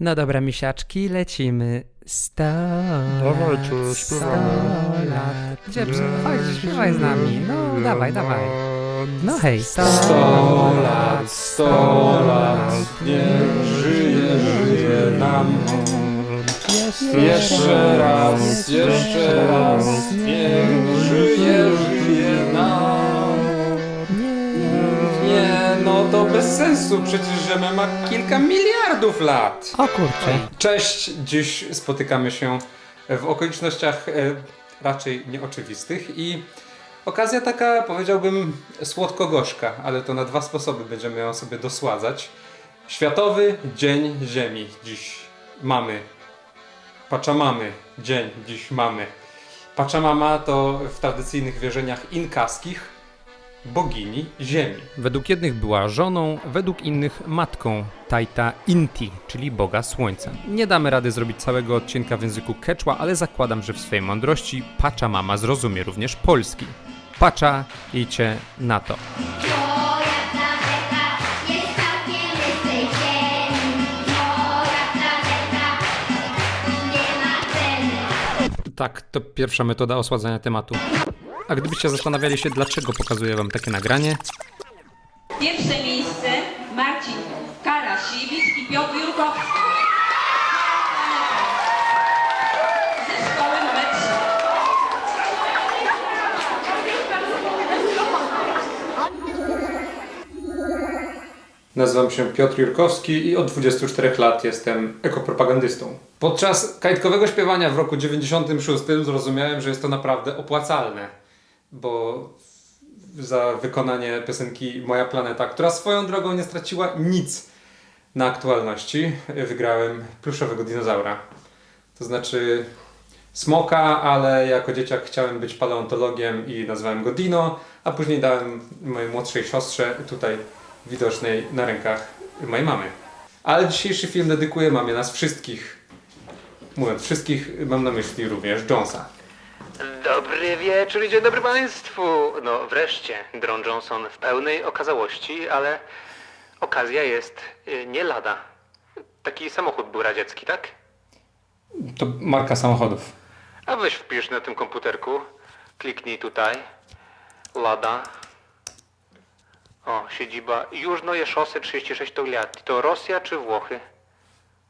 No dobra, misiaczki, lecimy. Sto Dawajcie, sto śpiewamy. lat. Gdzie? Chodź, śpiewaj z nami. No, dawaj, dawaj. No hej. Sto Sto lat, sto lat, niech żyje, żyje nam. Jeszcze raz, jeszcze raz, niech żyje, żyje bez sensu, przecież Rzeme ma kilka miliardów lat. O kurczę. Cześć, dziś spotykamy się w okolicznościach e, raczej nieoczywistych i okazja taka, powiedziałbym, słodko-gorzka, ale to na dwa sposoby będziemy ją sobie dosładzać. Światowy Dzień Ziemi dziś mamy. Pachamamy dzień dziś mamy. Pachamama to w tradycyjnych wierzeniach inkaskich bogini ziemi. Według jednych była żoną, według innych matką Taita Inti, czyli boga słońca. Nie damy rady zrobić całego odcinka w języku quechua, ale zakładam, że w swojej mądrości Pachamama zrozumie również polski. Pacha idźcie na to. Tak, to pierwsza metoda osładzania tematu. A gdybyście zastanawiali się, dlaczego pokazuję wam takie nagranie, Pierwsze miejsce Marcin Karasiewicz i Piotr Jurkowski. Ze szkoły numer 3. Nazywam się Piotr Jurkowski i od 24 lat jestem ekopropagandystą. Podczas kajtkowego śpiewania w roku 96 zrozumiałem, że jest to naprawdę opłacalne, bo za wykonanie piosenki Moja Planeta, która swoją drogą nie straciła nic na aktualności, wygrałem pluszowego dinozaura. To znaczy smoka, ale jako dzieciak chciałem być paleontologiem i nazwałem go Dino, a później dałem mojej młodszej siostrze, tutaj widocznej na rękach mojej mamy. Ale dzisiejszy film dedykuję mamie nas wszystkich. Mówiąc wszystkich, mam na myśli również Jonesa. Dobry wieczór i dzień dobry Państwu. No wreszcie, Dron Johnson w pełnej okazałości, ale okazja jest y, nie lada. Taki samochód był radziecki, tak? To marka samochodów. A weź wpisz na tym komputerku, kliknij tutaj, lada. O, siedziba Jużnoje Szosy 36 Togliatti. To Rosja czy Włochy?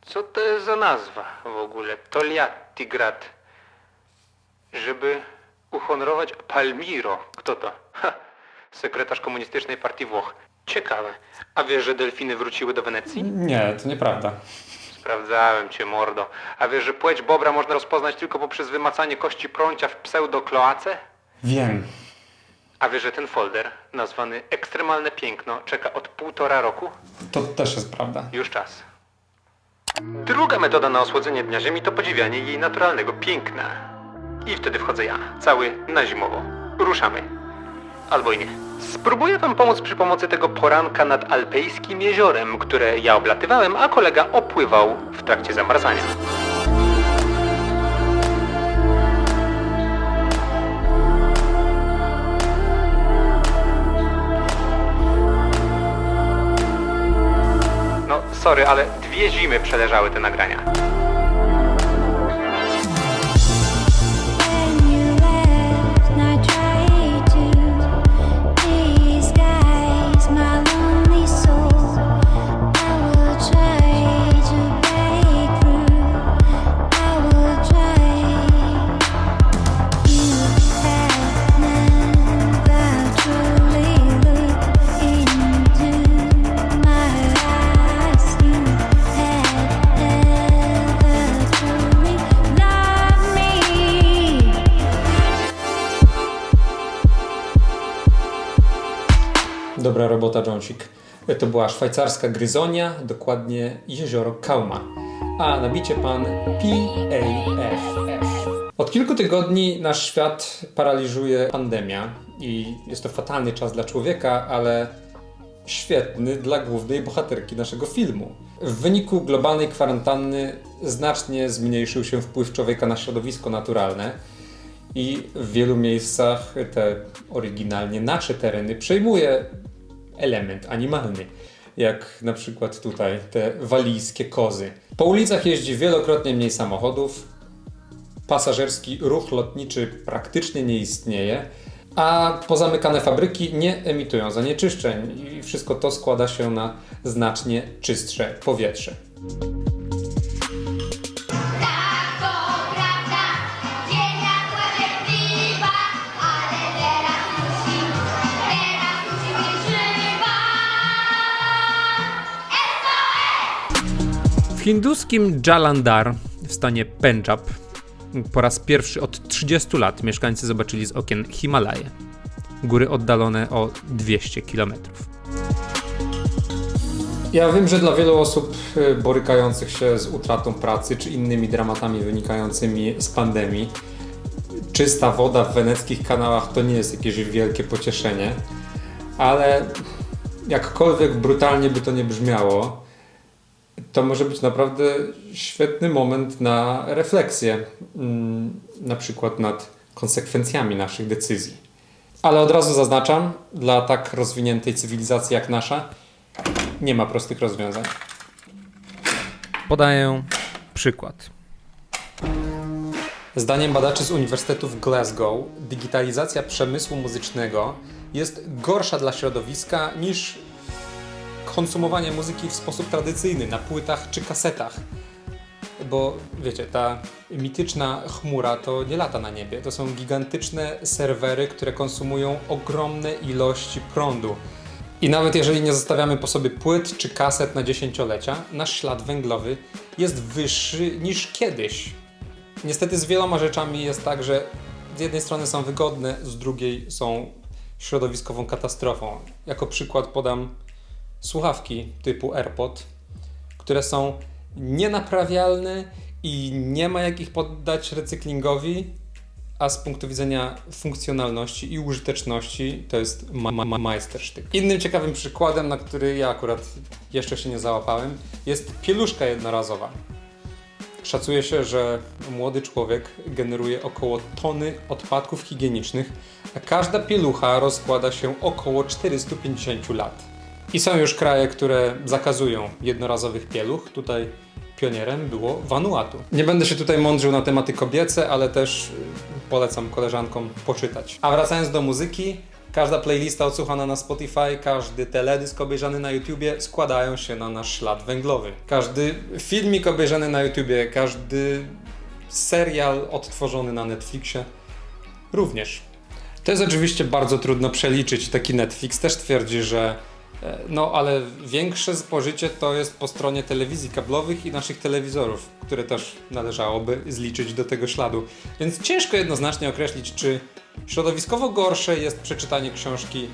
Co to jest za nazwa w ogóle? Togliattigrad. Żeby uhonorować Palmiro. Kto to? Ha, sekretarz komunistycznej partii Włoch. Ciekawe. A wiesz, że delfiny wróciły do Wenecji? Nie, to nieprawda. Sprawdzałem cię, mordo. A wiesz, że płeć bobra można rozpoznać tylko poprzez wymacanie kości prącia w pseudokloace? Wiem. A wiesz, że ten folder, nazwany Ekstremalne Piękno, czeka od półtora roku? To też jest prawda. Już czas. Druga metoda na osłodzenie Dnia Ziemi to podziwianie jej naturalnego piękna. I wtedy wchodzę ja, cały na zimowo. Ruszamy. Albo i nie. Spróbuję wam pomóc przy pomocy tego poranka nad alpejskim jeziorem, które ja oblatywałem, a kolega opływał w trakcie zamarzania. No, sorry, ale dwie zimy przeleżały te nagrania. To była szwajcarska gryzonia, dokładnie jezioro Kauma. A nabicie pan PAFF. Od kilku tygodni nasz świat paraliżuje pandemia i jest to fatalny czas dla człowieka, ale świetny dla głównej bohaterki naszego filmu. W wyniku globalnej kwarantanny znacznie zmniejszył się wpływ człowieka na środowisko naturalne i w wielu miejscach te oryginalnie nasze tereny przejmuje element animalny. jak na przykład tutaj te walijskie kozy. Po ulicach jeździ wielokrotnie mniej samochodów, pasażerski ruch lotniczy praktycznie nie istnieje, a pozamykane fabryki nie emitują zanieczyszczeń i wszystko to składa się na znacznie czystsze powietrze. W hinduskim Jalandhar w stanie Pendżab po raz pierwszy od 30 lat mieszkańcy zobaczyli z okien Himalaje. Góry oddalone o 200 km. Ja wiem, że dla wielu osób y, borykających się z utratą pracy czy innymi dramatami wynikającymi z pandemii, czysta woda w weneckich kanałach to nie jest jakieś wielkie pocieszenie, ale jakkolwiek brutalnie by to nie brzmiało, to może być naprawdę świetny moment na refleksję, mm, na przykład nad konsekwencjami naszych decyzji. Ale od razu zaznaczam, dla tak rozwiniętej cywilizacji jak nasza, nie ma prostych rozwiązań. Podaję przykład. Zdaniem badaczy z Uniwersytetu w Glasgow, digitalizacja przemysłu muzycznego jest gorsza dla środowiska niż konsumowanie muzyki w sposób tradycyjny na płytach czy kasetach. Bo wiecie, ta mityczna chmura to nie lata na niebie. To są gigantyczne serwery, które konsumują ogromne ilości prądu. I nawet jeżeli nie zostawiamy po sobie płyt czy kaset na dziesięciolecia, nasz ślad węglowy jest wyższy niż kiedyś. Niestety z wieloma rzeczami jest tak, że z jednej strony są wygodne, z drugiej są środowiskową katastrofą. Jako przykład podam słuchawki typu AirPod, które są nienaprawialne i nie ma jak ich poddać recyklingowi, a z punktu widzenia funkcjonalności i użyteczności to jest ma- ma- ma- majstersztyk. Innym ciekawym przykładem, na który ja akurat jeszcze się nie załapałem, jest pieluszka jednorazowa. Szacuje się, że młody człowiek generuje około tony odpadków higienicznych, a każda pielucha rozkłada się około 450 lat. I są już kraje, które zakazują jednorazowych pieluch. Tutaj pionierem było Vanuatu. Nie będę się tutaj mądrzył na tematy kobiece, ale też y, polecam koleżankom poczytać. A wracając do muzyki, każda playlista odsłuchana na Spotify, każdy teledysk obejrzany na YouTubie składają się na nasz ślad węglowy. Każdy filmik obejrzany na YouTubie, każdy serial odtworzony na Netflixie również. To jest oczywiście bardzo trudno przeliczyć. Taki Netflix też twierdzi, że no ale większe spożycie to jest po stronie telewizji kablowych i naszych telewizorów, które też należałoby zliczyć do tego śladu. Więc ciężko jednoznacznie określić, czy środowiskowo gorsze jest przeczytanie książki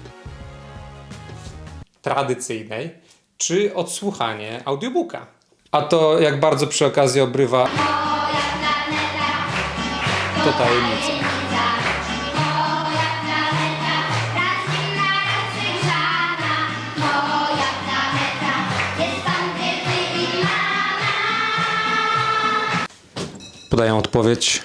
tradycyjnej, czy odsłuchanie audiobooka. A to jak bardzo przy okazji obrywa to tajemnica. Odpowiedź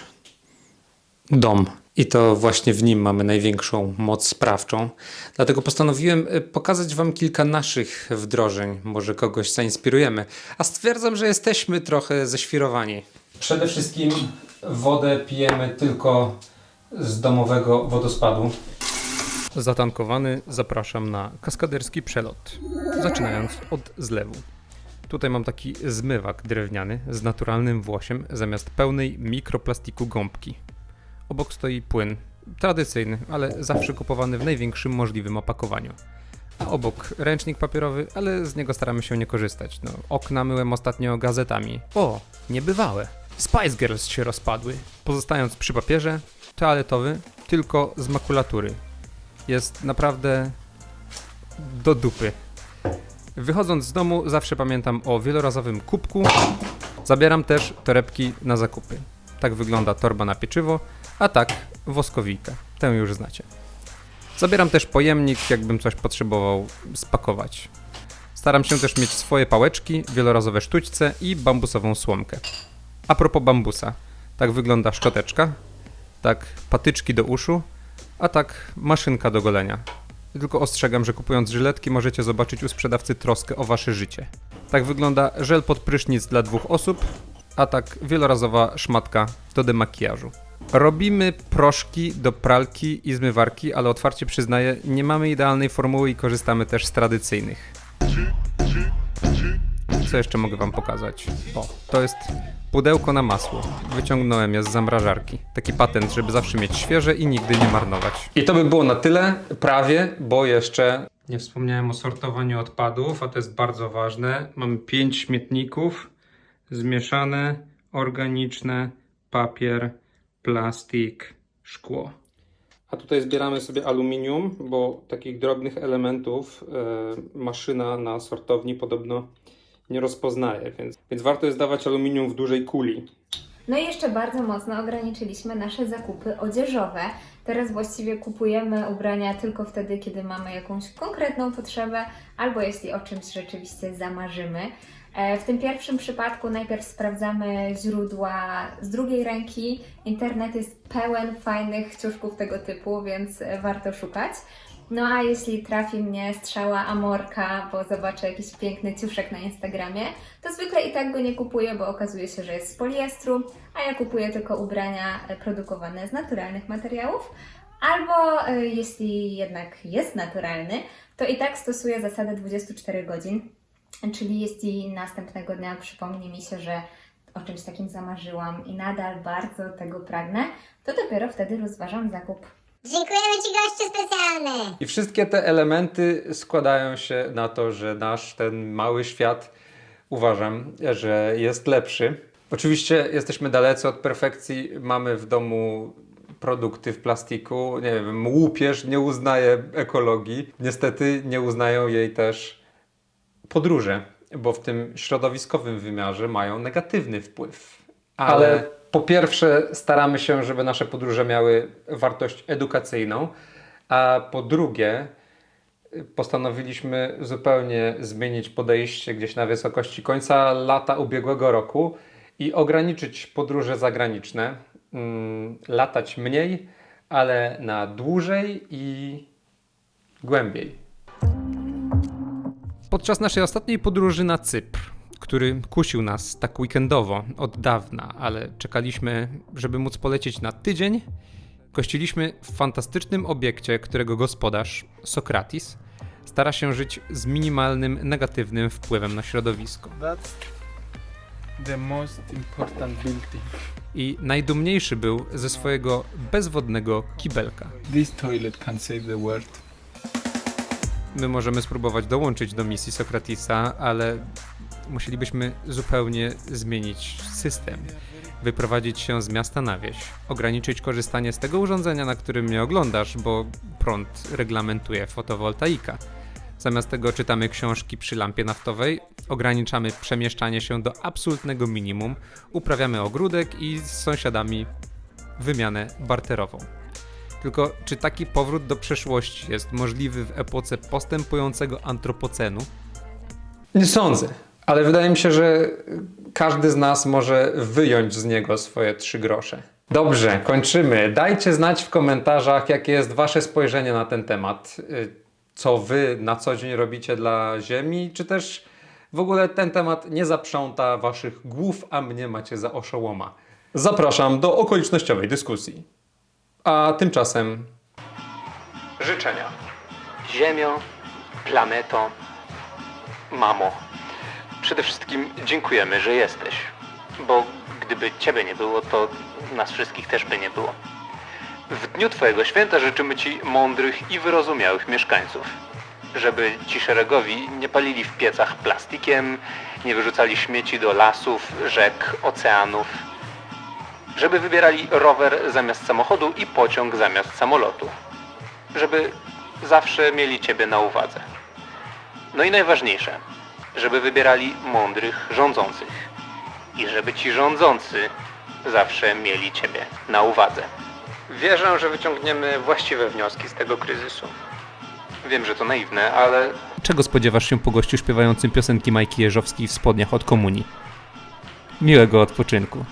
dom. I to właśnie w nim mamy największą moc sprawczą. Dlatego postanowiłem y, pokazać Wam kilka naszych wdrożeń. Może kogoś zainspirujemy. A stwierdzam, że jesteśmy trochę ześwirowani. Przede wszystkim wodę pijemy tylko z domowego wodospadu. Zatankowany zapraszam na kaskaderski przelot, zaczynając od zlewu. Tutaj mam taki zmywak drewniany z naturalnym włosiem zamiast pełnej mikroplastiku gąbki. Obok stoi płyn, tradycyjny, ale zawsze kupowany w największym możliwym opakowaniu. A obok ręcznik papierowy, ale z niego staramy się nie korzystać. No, okna myłem ostatnio gazetami. O, niebywałe. Spice Girls się rozpadły. Pozostając przy papierze, toaletowy, tylko z makulatury. Jest naprawdę do dupy. Wychodząc z domu zawsze pamiętam o wielorazowym kubku. Zabieram też torebki na zakupy. Tak wygląda torba na pieczywo, a tak woskowika. Tę już znacie. Zabieram też pojemnik, jakbym coś potrzebował spakować. Staram się też mieć swoje pałeczki, wielorazowe sztućce i bambusową słomkę. A propos bambusa. Tak wygląda szczoteczka, tak patyczki do uszu, a tak maszynka do golenia. Tylko ostrzegam, że kupując żyletki możecie zobaczyć u sprzedawcy troskę o wasze życie. Tak wygląda żel pod prysznic dla dwóch osób, a tak wielorazowa szmatka do demakijażu. Robimy proszki do pralki i zmywarki, ale otwarcie przyznaję, nie mamy idealnej formuły i korzystamy też z tradycyjnych. Co jeszcze mogę wam pokazać? O, to jest pudełko na masło. Wyciągnąłem je z zamrażarki. Taki patent, żeby zawsze mieć świeże i nigdy nie marnować. I to by było na tyle, prawie, bo jeszcze nie wspomniałem o sortowaniu odpadów, a to jest bardzo ważne. Mamy pięć śmietników, zmieszane, organiczne, papier, plastik, szkło. A tutaj zbieramy sobie aluminium, bo takich drobnych elementów e, maszyna na sortowni podobno nie rozpoznaje, więc, więc warto jest dawać aluminium w dużej kuli. No i jeszcze bardzo mocno ograniczyliśmy nasze zakupy odzieżowe. Teraz właściwie kupujemy ubrania tylko wtedy, kiedy mamy jakąś konkretną potrzebę, albo jeśli o czymś rzeczywiście zamarzymy. E, W tym pierwszym przypadku najpierw sprawdzamy źródła z drugiej ręki. Internet jest pełen fajnych ciuszków tego typu, więc warto szukać. No a jeśli trafi mnie strzała Amorka, bo zobaczę jakiś piękny ciuszek na Instagramie, to zwykle i tak go nie kupuję, bo okazuje się, że jest z poliestru, a ja kupuję tylko ubrania produkowane z naturalnych materiałów. Albo e, jeśli jednak jest naturalny, to i tak stosuję zasadę 24 godzin, czyli jeśli następnego dnia przypomni mi się, że o czymś takim zamarzyłam i nadal bardzo tego pragnę, to dopiero wtedy rozważam zakup. Dziękujemy Ci gościu specjalny! I wszystkie te elementy składają się na to, że nasz ten mały świat uważam, że jest lepszy. Oczywiście jesteśmy dalecy od perfekcji. Mamy w domu produkty w plastiku. Nie wiem, łupież nie uznaje ekologii. Niestety nie uznają jej też podróże, bo w tym środowiskowym wymiarze mają negatywny wpływ. Ale po pierwsze staramy się, żeby nasze podróże miały wartość edukacyjną, a po drugie postanowiliśmy zupełnie zmienić podejście gdzieś na wysokości końca lata ubiegłego roku i ograniczyć podróże zagraniczne, mm, latać mniej, ale na dłużej i głębiej. Podczas naszej ostatniej podróży na Cypr, który kusił nas tak weekendowo od dawna, ale czekaliśmy, żeby móc polecieć na tydzień, gościliśmy w fantastycznym obiekcie, którego gospodarz, Sokratis, stara się żyć z minimalnym negatywnym wpływem na środowisko. That's the most important building. I najdumniejszy był ze swojego bezwodnego kibelka. This toilet can save the world. My możemy spróbować dołączyć do misji Sokratisa, ale musielibyśmy zupełnie zmienić system. Wyprowadzić się z miasta na wieś, ograniczyć korzystanie z tego urządzenia, na którym mnie oglądasz, bo prąd reglamentuje fotowoltaika. Zamiast tego czytamy książki przy lampie naftowej, ograniczamy przemieszczanie się do absolutnego minimum, uprawiamy ogródek i z sąsiadami wymianę barterową. Tylko czy taki powrót do przeszłości jest możliwy w epoce postępującego antropocenu? Nie sądzę, ale wydaje mi się, że każdy z nas może wyjąć z niego swoje trzy grosze. Dobrze, kończymy. Dajcie znać w komentarzach, jakie jest Wasze spojrzenie na ten temat. Y, Co Wy na co dzień robicie dla Ziemi, czy też w ogóle ten temat nie zaprząta Waszych głów, a mnie macie za oszołoma. Zapraszam do okolicznościowej dyskusji. A tymczasem życzenia. Ziemio, planeto, mamo. Przede wszystkim dziękujemy, że jesteś. Bo gdyby Ciebie nie było, to nas wszystkich też by nie było. W dniu Twojego święta życzymy Ci mądrych i wyrozumiałych mieszkańców. Żeby ci szeregowi nie palili w piecach plastikiem, nie wyrzucali śmieci do lasów, rzek, oceanów. Żeby wybierali rower zamiast samochodu i pociąg zamiast samolotu. Żeby zawsze mieli Ciebie na uwadze. No i najważniejsze, żeby wybierali mądrych rządzących. I żeby ci rządzący zawsze mieli Ciebie na uwadze. Wierzę, że wyciągniemy właściwe wnioski z tego kryzysu. Wiem, że to naiwne, ale Czego spodziewasz się po gościu śpiewającym piosenki Majki Jeżowskiej w spodniach od komunii? Miłego odpoczynku.